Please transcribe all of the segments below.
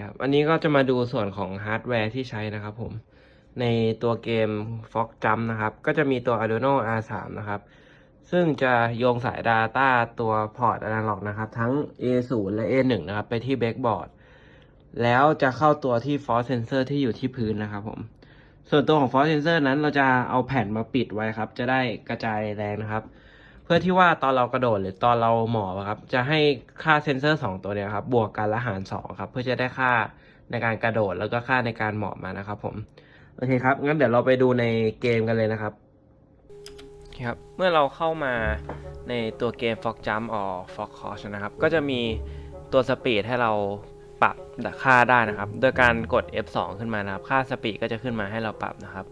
ครับ อันนี้ก็จะมาดูส่วนของฮาร์ดแวร์ที่ใช้นะครับผม ในตัวเกม Fox Jump นะครับ ก็จะมีตัว Arduino R3 นะครับ ซึ่งจะโยงสาย Data ตัวพอร์ต Analog นะครับ ทั้ง A0 และ A1 นะครับ ไปที่ Backboard แล้วจะเข้าตัวที่ Force Sensor ที่อยู่ที่พื้นนะครับผม ส่วนตัวของ Force Sensor นั้นเราจะเอาแผ่นมาปิดไว้ครับ จะได้กระจายแรงนะครับ เพื่อที่ว่าตอนเรากระโดดหรือตอนเราหมอบอะครับ จะให้ค่าเซนเซอร์สองตัวเนี้ยครับ บวกกันและหารสองครับ เพื่อจะได้ค่าในการกระโดดแล้วก็ค่าในการหมอบมานะครับผม โอเคครับ งั้นเดี๋ยวเราไปดูในเกมกันเลยนะครับโอเคครับเมื่อเราเข้ามาในตัวเกม Fox Jump or Fox Course นะครับ ก็จะมีตัวสปีดให้เราปรับค่าได้นะครับ โดยการกด F2 ขึ้นมานะครับ ค่าสปีดก็จะขึ้นมาให้เราปรับนะครับ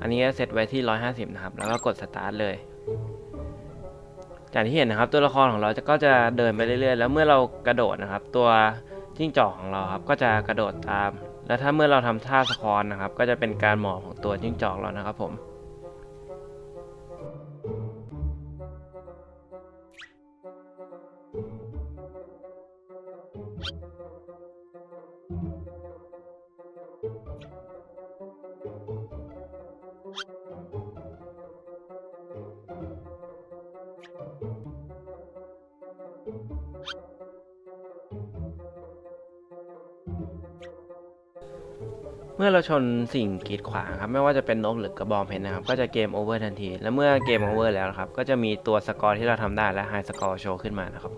อันนี้เซตไว้ที่ 150 นะครับ แล้วก็กด Start เลย อย่างที่เห็นนะครับตัวละครของเราจะก็จะเดินไปเรื่อยๆ แล้วเมื่อเรากระโดดนะครับ ตัวจิ้งจอกของเราครับก็จะกระโดดตาม แล้วถ้าเมื่อเราทำท่าสคอนนะครับ ก็จะเป็นการหมอบของตัวจิ้งจอกเรานะครับผม เมื่อเราชนสิ่งกีดขวางครับไม่ว่าจะเป็นนกหรือกระบองเพชรนะครับก็จะเกมโอเวอร์ทันที และเมื่อเกมโอเวอร์แล้วครับก็จะมีตัวสกอร์ที่เราทำได้และไฮสกอร์โชว์ขึ้นมานะครับ